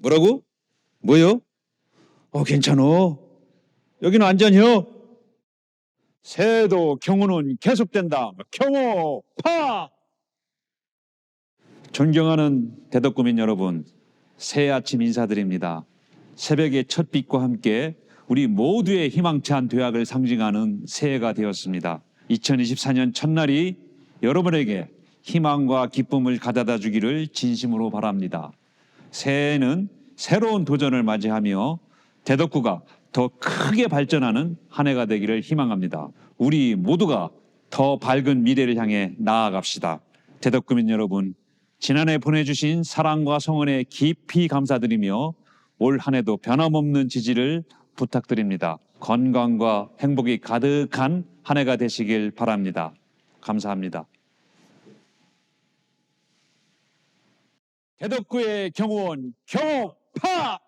뭐라고? 뭐요? 어, 괜찮어. 여기는 안전혀. 새해도 경호는 계속된다. 경호 파! 존경하는 대덕구민 여러분, 새해 아침 인사드립니다. 새벽의 첫 빛과 함께 우리 모두의 희망찬 도약을 상징하는 새해가 되었습니다. 2024년 첫날이 여러분에게 희망과 기쁨을 가져다 주기를 진심으로 바랍니다. 새해에는 새로운 도전을 맞이하며 대덕구가 더 크게 발전하는 한 해가 되기를 희망합니다. 우리 모두가 더 밝은 미래를 향해 나아갑시다. 대덕구민 여러분, 지난해 보내주신 사랑과 성원에 깊이 감사드리며 올 한 해도 변함없는 지지를 부탁드립니다. 건강과 행복이 가득한 한 해가 되시길 바랍니다. 감사합니다. 대덕구의 경호원 경호파!